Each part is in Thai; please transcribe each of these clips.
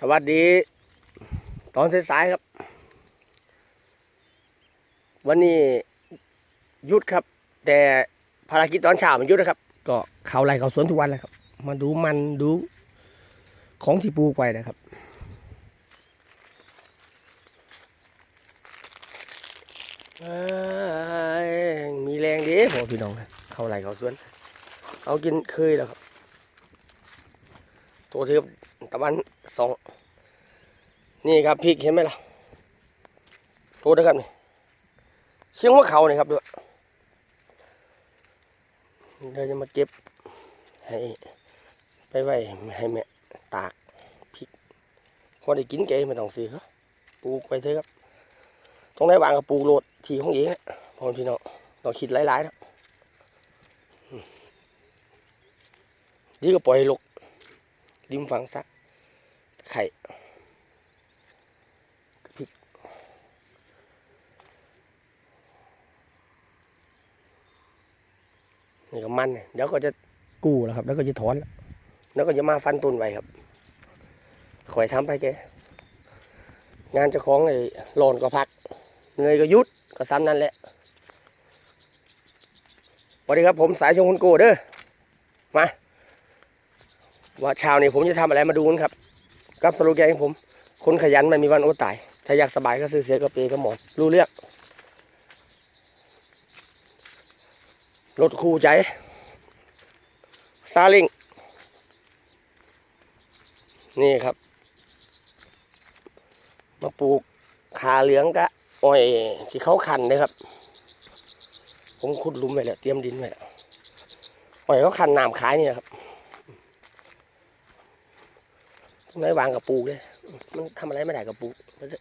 สวัสดี ตอนสายๆครับ วันนี้หยุดครับ แต่ภารกิจตอนเช้ามันหยุดนะครับ ก็เขาไร่เขาสวนทุกวันเลยครับ มาดูมันดูของที่ปลูกไว้นะครับ มีแรงดีพอพี่น้องนะเขาไร่เขาสวน เอากินเคยแล้วครับ ตัวเทียบตะวัน สองนี่ครับพริกเห็นไหมล่ะตัวเดียวกันนี่เชียงว่าเขานี่ครับด้วยเดี๋ยวจะมาเก็บให้ไปไว้ให้แม่ตากพริกพอได้กินเก๋ไม่ต้องซื้อครับปลูกไปเถอะครับตรงไหนวางกับปลูกโลดทีของเองพ่อพี่น้องต้องคิดหลายๆนะอืมดีก็ปล่อยลกริมฝั่งซัก ข่พริกนี่ก็มันเนี่ยเดี๋ยวก็จะกู้แล้วครับ แล้วก็จะถอน แล้วแล้วก็จะมาฟันต้นไว้ครับคอยทำไปแกงานเจ้าของไอ้โลนก็พักเหนื่อยก็หยุดก็ซ้ำนั่นแหละสวัสดีครับผมสายชงคุณโกเด้อมาว่าเช้านี้ผมจะทำอะไรมาดูกันครับ กับสโลแกนของผม คนขยันไม่มีวันอดตาย ถ้าอยากสบายก็ซื้อเสียกระเปรก็หมอน รู้เรื่องรถคู่ใจ ซาเลิงนี่ครับ มาปลูกขาเหลืองกะอ้อยที่เขาขันนะครับ ผมขุดลุมไว้แล้ว เตรียมดินไว้แล้วอ้อยเขาขันน้ำขายนี่นะครับตรง ไหนวางกับปูเลยมันทำอะไรไม่ได้กับปูมันจะ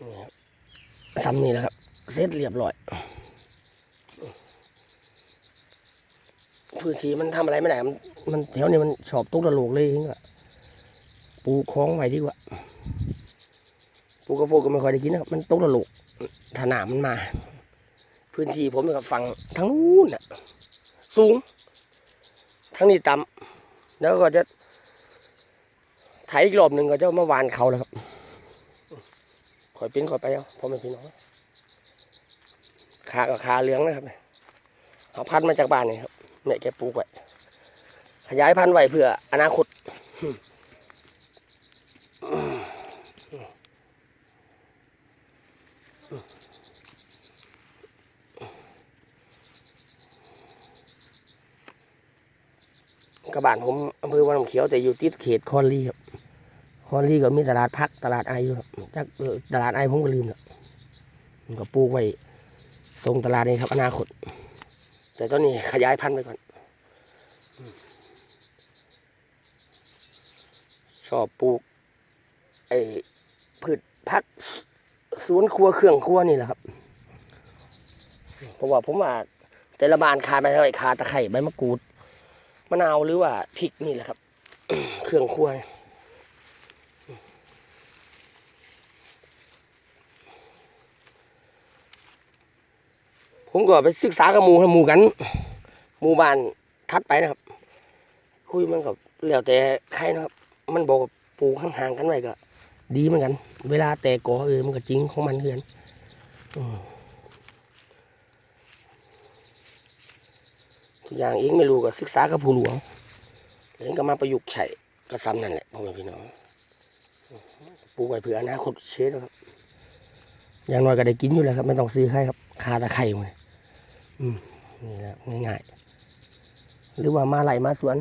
นี่ครับซ้ำนี่แหละครับ เสร็จเรียบร้อย พื้นที่มันทำอะไรไม่ได้ มันมันแถวนี้มันชอบตุกตะโหลกเลยจริงอะปูคล้องไว้ดีกว่า ปูกระโพดก็ไม่ค่อยได้กินนะครับมันตุกตะโหลกถนามมันมา พื้นที่ผมกับฝั่งทางนู้นน่ะ สูงทางนี้ต่ำแล้วก็จะไถอีกรอบหนึ่งก็จะมาหวานเขาแล้วครับคอยปิ้นคอยไปเอาพ่อแม่พี่น้องขากับขาเหลืองนะครับเอาพันมาจากบ้านนี่ครับแม่แกปลูกไว้ขยายพันธุ์ไว้เพื่ออนาคต กระบานผมอำเภอวังน้ำเขียวแต่อยู่ติดเขตคอนลีครับคอนลีก็มีตลาดพักตลาดไออยู่ครับจากตลาดไอผมก็ลืมแล้วผมก็ปลูกไว้ส่งตลาดนี้ครับ อนาคต แต่ตอนนี้ขยายพันธุ์ไปก่อน ชอบปลูกไอ้พืชผักสวนครัวเครื่องครัวนี่แหละครับเพราะว่าผมว่าแต่ละบ้านขาดไปเท่าไหร่ขาดตะไคร้ใบมะกรูด มะนาวหรือว่าพริกนี่แหละครับ เครื่องครัวผมก็ไปศึกษากับหมูให้หมูกันหมู่บ้านทัดไปนะครับ คุยมันกับแล้วแต่ใครนะครับ มันบอกปลูกห่างๆกันไว้ก็ ดีเหมือนกัน เวลาแต่กกอเออมันก็จริงของมันเฮือนอืม ทุกอย่างเองไม่รู้ก็ศึกษากับผู้หลวงแล้วก็มาประยุกต์ใช้ก็ซ้ำนั่นแหละพ่อแม่พี่น้องปลูกไว้เพื่ออนาคตเชื้อนะครับอย่างน้อยก็ได้กินอยู่แล้วครับ ไม่ต้องซื้อใครครับคาตะไคร่หมดอืมนี่แหละง่ายๆหรือว่ามาไหลมาสวน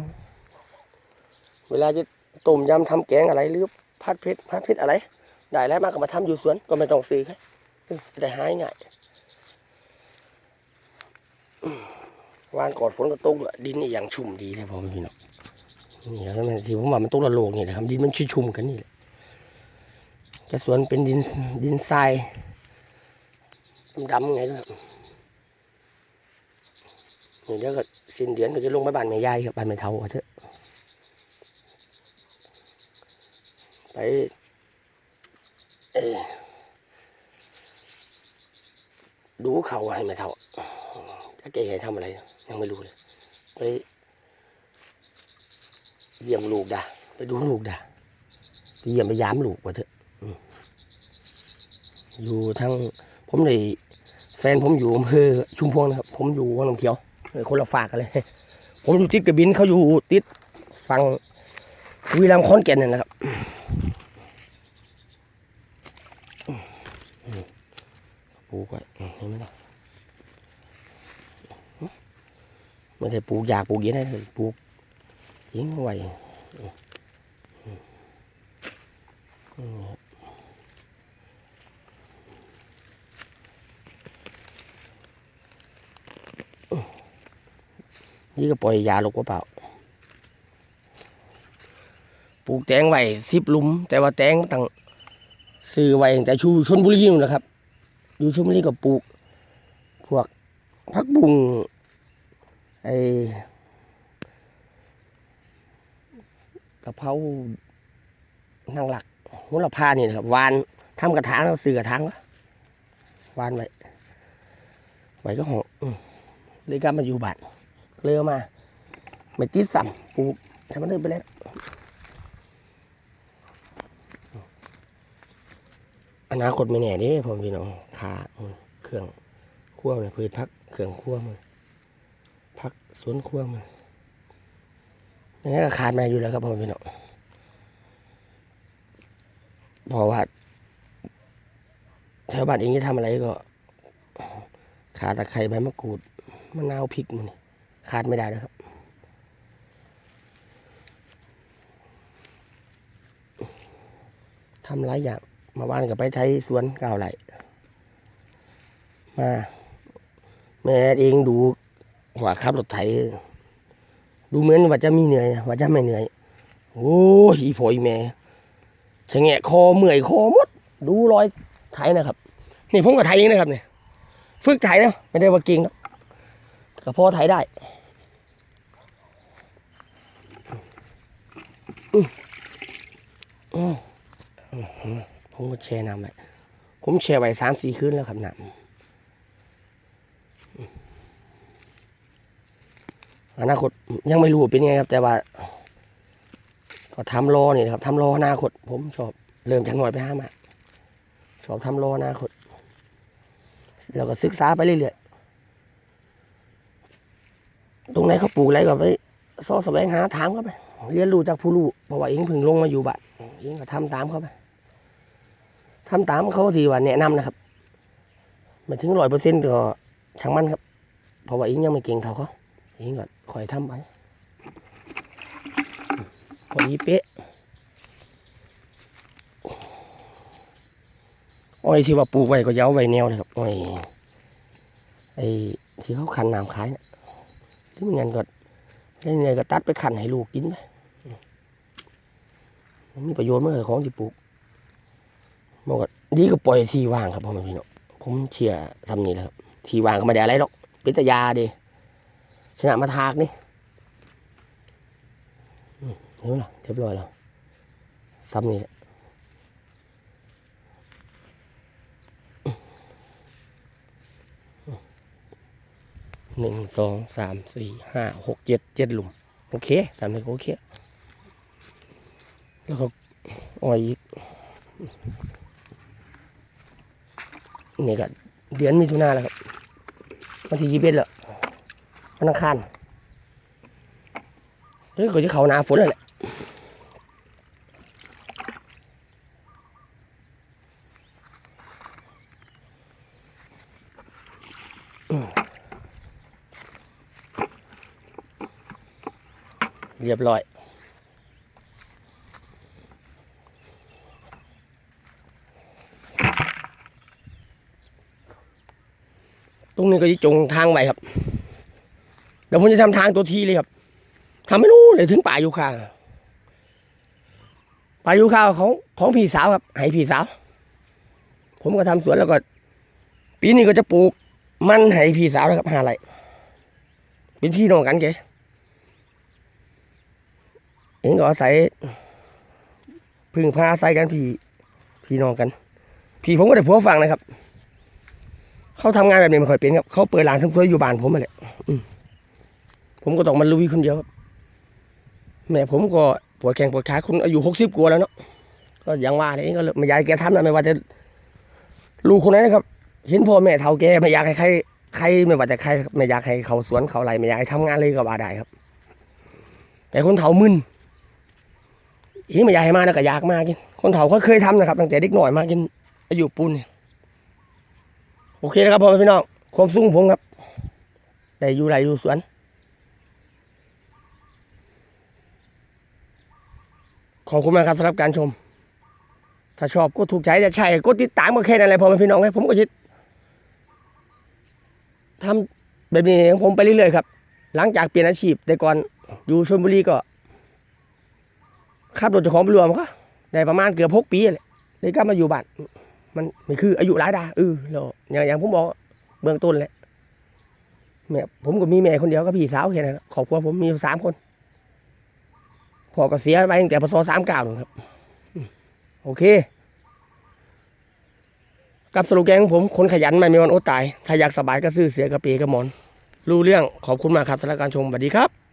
เวลาจะต้มยำทำแกงอะไรหรือพัดเพชรพัดเพชรอะไร ได้แล้วมาก็มาทำอยู่สวนก็ไม่ต้องซื้อใครเออจะได้หายง่ายอืม วานกอดฝนก็ตกดินนี่อย่างชุ่มดีเลยพ่อแม่พี่น้องนี่แล้วมันที่ผมว่ามันตกละโลกนี่แหละครับดินมันชุ่มๆกันนี่แหละจะสวนเป็นดินดินทรายดำๆไงด้วยครับนี่เดี๋ยวก็สิ้นเดือนก็จะลงไปบ้านแม่ยายครับบ้านแม่เฒ่าเอเถอะไปดูเขาให้แม่เฒ่าถ้าแกให้ทำอะไร ยังไม่รู้เลย ไป เยี่ยมลูกด่าไปดูลูกด่าไปเยี่ยมไปยามลูกว่าเถอะอยู่ทั้งผมเลยแฟนผมอยู่อำเภอชุมพวงนะครับ ผมอยู่วังน้ำเขียวคนละฝากกันเลย ผมอยู่ติดกระบินเขาอยู่ติดฝั่งวีรัมย์ขอนแก่นนั่นนะครับปูกไว้อืมเห็นไหมล่ะ ไม่ได้ปลูกอยากปลูกเย็นได้เลยปลูกยิงไว้นี่ก็ปล่อยยาลกว่าเปล่า ปลูกแตงไว้สิบลุม แต่ว่าแตงตั้งซื้อไว้แต่ชูชนบุรีนู่นนะครับ อยู่ชนบุรีก็ปลูก พวกพักบุง ไอ้กะเพรานางหลักหัวลพานี่นะครับวานทำกระถางแล้วซื้อกระถางวะวานไว้ไว้ก็หออืมเลยกลับมาอยู่บ้านเลยเอมาไม่ติดสัมปลูกทำมันได้ไปแล้วอนาคตไม่แน่ด้พ่อพี่น้องขาเครื่องคั่วมันพืชพักเครื่องคั่วมันักสวนคั่วมันยังไงก็ขาดมาอยู่แล้วครับพ่อพี่น้องเพราะว่าชาวบ้านเองจะทำอะไรก็ ขาตะไคร้ใบมะกรูดมะนาวพริกมันขาดไม่ได้นะครับทำหลายอย่างมาบ้านกับไปไทยสวนเก่าวไหลมาแม่เองดู ว่าขับรถไถดูเหมือนว่าจะมีเหนื่อยว่าจะไม่เหนื่อย โอ้ยอีโผอยแม่ชะแงะคอเมื่อยคอหมด ดูรอยไถนะครับ นี่ผมก็ไถเองนะครับเนี่ยฝึกไถนะไม่ได้ว่าเก่งนะก็พอไถได้ผมก็แช่น้ำไว้ผมแช่ไว้สามสี่คืนแล้วครับน้ำ อนาคตยังไม่รู้เป็นไงครับ แต่ว่า ก็ทำรอนี่ครับทำรออนาคต ผมชอบเริ่มจากหน่อยไปห้ามาชอบทำรออนาคตแล้วก็ศึกษาไปเรื่อยๆตรงไหนเขาปลูกอะไรก็ไปซอแสวงหาถามเขาไปเรียนรู้จากผู้รู้เพราะว่าเองพิ่งลงมาอยู่บ้านเองก็ทำตามเขาไปทำตามเขาทีว่าแนะนำนะครับไม่ถึงร้อยเปอร์เซ็นต์ก็ช่างมันครับ เพราะว่าอิงยังไม่เก่งเท่าเขา อิงก็คอยทำไปพอดีเป๊ะอ้อยที่ว่าปลูกไว้ก็จะเอาไว้แนวนะครับอ้อยไอ้ที่เขาคันน้ำขายนะหรือไม่งั้นก็ได้เงินก็ตัดไปขันให้ลูกกินไปมันมีประโยชน์มากของที่ปลูกบอกว่าดีก็ปล่อยที่ว่างครับพ่อแม่พี่น้องผมเชียร์ทำนี่แหละครับ ที่ว่างก็ไม่ได้อะไรหรอกเป็นแตยาเดี ชนะมาทากนี่เห็นไหมล่ะเรียบร้อยแล้วซ้ำนี่แหละหนึ่งสองสามสี่ห้าหกเจ็ดเจ็ดหลุม โอเคสามนี่ก็โอเค แล้วก็อ้อยอีกนี่ก็เดือนมิถุนาแล้วครับวันที่ยี่สิบเอ็ดแล้ว วันอังคารเฮ้ยก็จะเขาหนาฝนแล้วแหละเรียบร้อยตรงนี้ก็จะจงทางไว้ครับ ยวผมจะทำทางตัวทีเลยครับทำไม่รู้เลยถึงป่ายูคาป่ายูคาของของพี่สาวครับให้พี่สาว ผมก็ทำสวนแล้วก็ ปีนี้ก็จะปลูกมันให้พี่สาวนะครับหาไรเป็นพี่น้องกันเก๋เองก็อาศัยพึ่งพาอาศัยกันพี่พี่น้องกัน พี่ผมก็ได้ผัวฟังนะครับ เขาทำงานแบบนี้ไม่ค่อยเป็นครับ เขาเปิดร้านเสริมสวยอยู่บ้านผมมาแหละอืม ผมก็ต้องมาลุยคนเดียวครับแม่ผมก็ปวดแข้งปวดขาคุณอายุหกสิบกว่าแล้วเนาะก็ย่างว่าเนี่ยก็เลยไม่อยากแกทำนะไม่ว่าจะลูกคนไหนนะครับ เห็นพ่อแม่เฒ่าแกไม่อยากให้ใครใครไม่ว่าแต่ใครไม่อยากให้เขาสวนเขาไรไม่อยากให้ทำงานเลยก็ว่าได้ครับ แต่คนเฒ่ามึนอีไม่อยากให้มานะก็อยากมากินคนเฒ่าก็เคยทำนะครับตั้งแต่เด็กหน่อยมากินอายุปูนเนี่ยโอเคนะครับพ่อแม่พี่น้องความสูงผมครับได้อยู่ไรอยู่สวน ขอบคุณมากครับสำหรับการชม ถ้าชอบก็ถูกใจจะใช่ก็ติดตามก็แค่นั้นแหละพอแม่พี่น้องให้ผมก็จะทำแบบนี้ของผมไปเรื่อยๆครับ หลังจากเปลี่ยนอาชีพ แต่ก่อนอยู่ชลบุรีก็ขับรถจ้าของไปรวมก็ได้ประมาณเกือบหกปีเลยเลยกลับมาอยู่บ้านมันไม่คืออายุหลายดาเออแล้วอย่างอย่างผมบอกเบื้องต้นแหละแม่ผมก็มีแม่คนเดียวก็พี่สาวแค่นั้นครอบครัวผมมีสามคน พ่อก็เสียไปตั้งแต่พศสามเก้าครับ โอเค กับสโลแกนของผมคนขยันไม่มีวันอดตาย ถ้าอยากสบายก็ซื้อเสียกระปีกระหมอน รู้เรื่องขอบคุณมากครับสำหรับการชมสวัสดีครับ